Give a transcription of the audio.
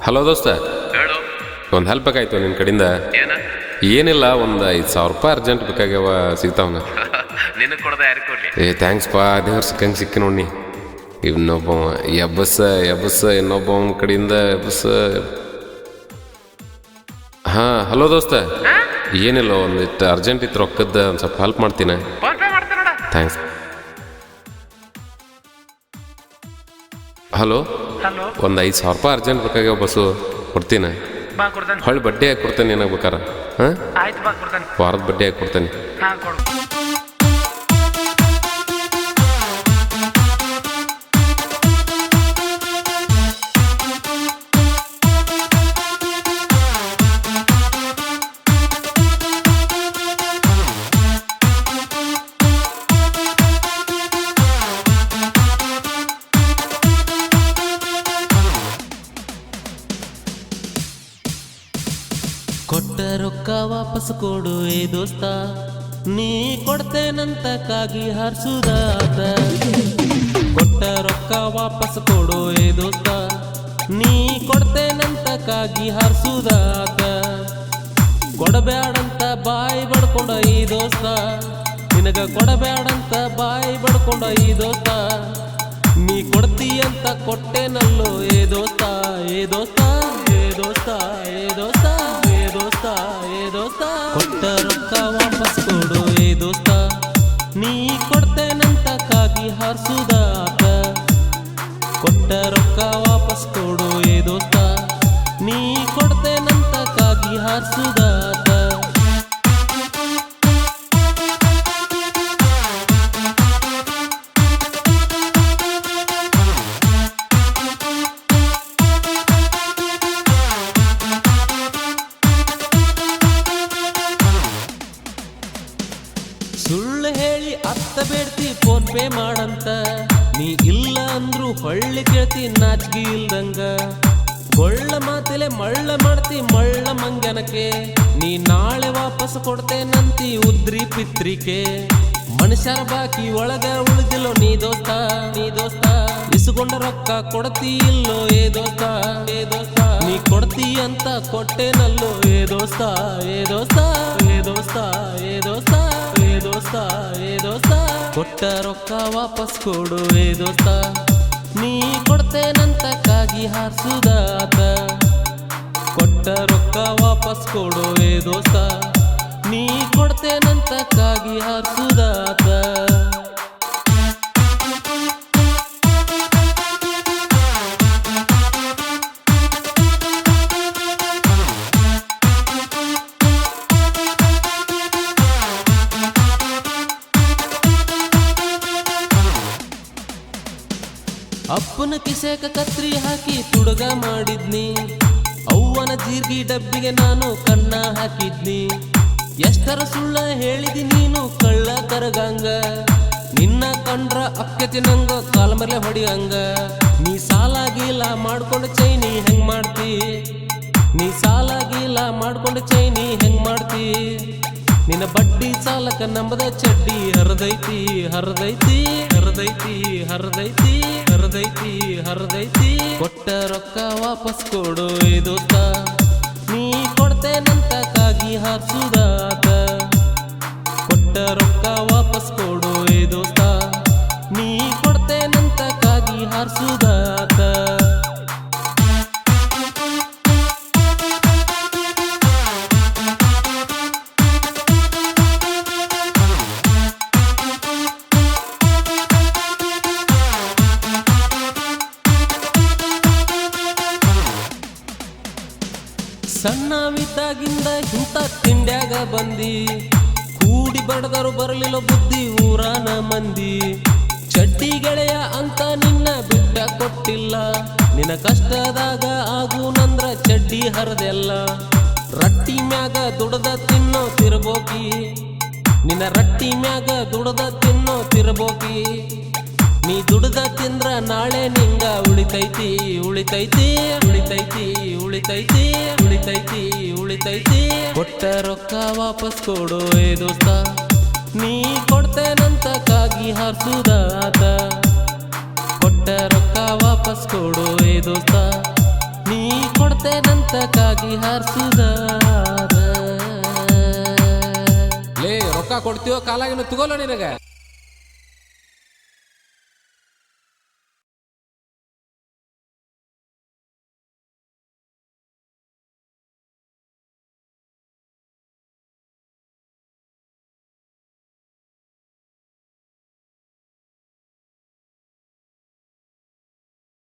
Hello ದೋಸ್ತ. ಹೇಳು. ಒಂದು ಹೆಲ್ಪ್ ಬೇಕಾಯ್ತು ನಿನ್ನ ಕಡೆಯಿಂದ ಏನ? ಏನಿಲ್ಲ ಒಂದು ಐದು ಸಾವಿರ ರೂಪಾಯಿ ಅರ್ಜೆಂಟ್ ಬೇಕಾಗ್ಯವ ಸಿಗ್ತಾವನ. ನಿನಗೆ ಕೊಡದ ಯಾರಿಗೆ ಕೊಡ್ಲಿ? ಏ ಥ್ಯಾಂಕ್ಸ್ ಪಾ ದೇವ್ರ ಸಿಕ್ಕಂಗೆ ಸಿಕ್ಕಿ ನೋಡಿ ಇನ್ನೊಬ್ಬ ಎಬ್ಬಸ ಎಬ್ಬಸ ಇನ್ನೊಬ್ಬ ಕಡೆಯಿಂದ ಎಬ್ಬಸ ಹಾಂ ಹಲೋ ದೋಸ್ತ. ಏನಿಲ್ಲ ಒಂದಿಷ್ಟು ಅರ್ಜೆಂಟ್ ಇತ್ತು ರೊಕ್ಕದ ಒಂದು ಸ್ವಲ್ಪ ಹೆಲ್ಪ್ ಮಾಡ್ತೀನಿ. ಫೋನ್ ಪೇ ಮಾಡ್ತೀನಿ ನೋಡ. Thanks hello? ಒಂದು ಐದು ಸಾವಿರ ರೂಪಾಯಿ ಅರ್ಜೆಂಟ್ ಬೇಕಾಗ್ಯಾವ ಬಸ್ಸು ಕೊಡ್ತೀನಿ. ಹೊಳ್ಳಿ ಬಡ್ಡಿ ಹಾಕಿ ಕೊಡ್ತೇನೆ ಏನಾಗ್ಬೇಕಾರ? ಹಾಂ? ಆಯ್ತು ಬಾ ಕೊಡ್ತಾನೆ. ವಾರದ ಬಡ್ಡಿ ಹಾಕಿ ಕೊಡ್ತೇನೆ. ಕೊಟ್ಟ ರೊಕ್ಕ ವಾಪಸ್ ಕೊಡು, ಏ ದೋಸ್ತ. ನೀ ಕೊಡ್ತೇನಂತ ಕಾಗಿ ಹಾರ್ಸುದಾತ ಕೊಟ್ಟ ರೊಕ್ಕ ವಾಪಸ್ ಕೊಡು, ಏ ದೋಸ್ತ. ನೀ ಕೊಡ್ತೇನಂತ ಕಾಗಿ ಹಾರ್ಸುದಾತ ಕೊಡಬ್ಯಾಡಂತ ಬಾಯಿ ಬಡ್ಕೊಂಡ, ಈ ದೋಸ್ತ. ನಿನಗ ಕೊಡಬೇಡಂತ ಬಾಯಿ ಬಡ್ಕೊಂಡ, ಈ ದೋಸ್ತ. ನೀ ಕೊಡ್ತೀಯಂತ ಕೊಟ್ಟೆನಲ್ಲೋ, ಏ ದೋಸ್ತ ಏ ದೋಸ್ತ. ಪೇ ಮಾಡಂತ. ನೀ ಇಲ್ಲ ಅಂದ್ರು ಹೊಳ್ಳಿ ಕೇಳ್ತಿ ನಾಚಿಗೆ ಇಲ್ದಂಗ. ಕೊಳ್ಳ ಮಾತಲೆ ಮಳ್ಳ ಮಾಡ್ತಿ, ಮಳ್ಳ ಮಂಗನಕ್ಕೆ. ನೀ ನಾಳೆ ವಾಪಸ್ ಕೊಡ್ತೇನಂತಿ ಉದ್ರಿ ಪಿತ್ರಿಕೆ. ಮನುಷ್ಯರ ಬಾಕಿ ಒಳಗ ಉಳಿದಿಲ್ಲೋ ನೀ ದೋಸ್ತ ನೀ ದೋಸ್ತ. ಇಸ್ಕೊಂಡ ರೊಕ್ಕ ಕೊಡ್ತಿ ಇಲ್ಲೋ ಏ ದೋಸ್ತ ಏ ದೋಸ್ತ. ನೀ ಕೊಡ್ತಿ ಅಂತ ಕೊಟ್ಟೇನಲ್ಲೋ ಏ ದೋಸ್ತ ಏ ದೋಸ್ತ ಏ ದೋಸ್ತ ಏ ದೋಸ್ತ. ದೋಸ್ತ, ಏ ದೋಸ್ತ, ಕೊಟ್ಟ ರೊಕ್ಕ ವಾಪಸ್ ಕೊಡು, ಏ ದೋಸ್ತ. ನೀ ಕೊಡ್ತೇನಂತ ಕಾಗಿ ಹಾರ್ಸುದಾತ ಕೊಟ್ಟ ರೊಕ್ಕ ವಾಪಸ್ ಕೊಡು, ಏ ದೋಸ್ತ. ನೀ ಕೊಡ್ತೇನಂತ ಕಾಗಿ ಹಾರ್ಸುದಾತ ಅಪ್ಪನ ಕಿಸೆಕ ಕತ್ರಿ ಹಾಕಿ ತುಡುಗ ಮಾಡಿದ್ನಿ. ಅವ್ವನ ಜೀರ್ಗಿ ಡಬ್ಬಿಗೆ ನಾನು ಕಣ್ಣ ಹಾಕಿದ್ನಿ. ಎಷ್ಟರ ಸುಳ್ಳ ಹೇಳಿದಿ ನೀನು ಕಳ್ಳ ಕರಗಂಗ. ನಿನ್ನ ಕಂಡ್ರ ಅಕ್ಕತಿ ನಂಗ ಕಾಲ್ಮರ್ಲೆ ಹೊಡಿಯಂಗ. ನೀ ಸಾಲ ಗೀಲ ಮಾಡ್ಕೊಂಡು ಚೈನಿ ಹೆಂಗ್ ಮಾಡ್ತಿ? ನೀ ಸಾಲ ಗೀಲ ಮಾಡ್ಕೊಂಡು ಚೈನಿ ಹೆಂಗ್ ಮಾಡ್ತಿ? ನಿನ್ನ ಬಡ್ಡಿ ಸಾಲಕ ನಂಬದ ಚಡ್ಡಿ ಹರದೈತಿ ಹರದೈತಿ ಹರದೈತಿ ಹರದೈತಿ. ಹರದೈತಿ, ಹರಿದೈತಿ. ಕೊಟ್ಟ ರೊಕ್ಕ ವಾಪಸ್ ಕೊಡು ಇದು ನೀ ಕೊಡ್ತೇನಂತ ಕಾಗಿ ಹಾರ್ಸುದಾತ. ಕೊಟ್ಟ ರೊಕ್ಕ ವಾಪಸ್ ಕೊಡು ಏ ಸಣ್ಣವಿದ್ದಾಗಿಂದ ಇಂಥ ತಿಂಡ್ಯಾಗ ಬಂದಿ? ಕೂಡಿ ಬಡದರು ಬರಲಿಲ್ಲ ಬುದ್ಧಿ ಊರಾನ ಮಂದಿ. ಚಡ್ಡಿ ಗೆಳೆಯ ಅಂತ ನಿನ್ನ ಬಿಟ್ಟ ಕೊಟ್ಟಿಲ್ಲ. ನಿನ್ನ ಕಷ್ಟದಾಗ ಆಗು ನಂದ್ರ ಚಡ್ಡಿ ಹರದೆಲ್ಲ. ರಟ್ಟಿ ಮ್ಯಾಗ ದುಡದ ತಿನ್ನೋ ತಿರ್ಬೋಕಿ. ನಿನ್ನ ರಟ್ಟಿ ಮ್ಯಾಗ ದುಡದ ತಿನ್ನೋ ತಿರ್ಬೋಕಿ. ನೀ ದುಡ್ದ ತಿಂದ್ರ ನಾಳೆ ನಿಂಗ ಉಳಿತೈತಿ ಉಳಿತೈತಿ ಉಳಿತೈತಿ ಉಳಿತೈತಿ ಉಳಿತೈತಿ ಉಳಿತೈತಿ. ಕೊಟ್ಟ ರೊಕ್ಕ ವಾಪಸ್ ಕೊಡು ದೋಸ್ತ. ನೀ ಕೊಡ್ತೇನಂತ ಕಾಗಿ ಹಾರ್ಸುದಾತ ಕೊಟ್ಟ ರೊಕ್ಕ ವಾಪಸ್ ಕೊಡು ದೋಸ್ತ. ನೀ ಕೊಡ್ತೇನಂತ ಕಾಗಿ ಹಾರ್ಸುದ ಲೇ, ರೊಕ್ಕ ಕೊಡ್ತೀವೋ ಕಾಲಾಗಿನ ತಗೋಲ್ಲ ನಿನಗೆ.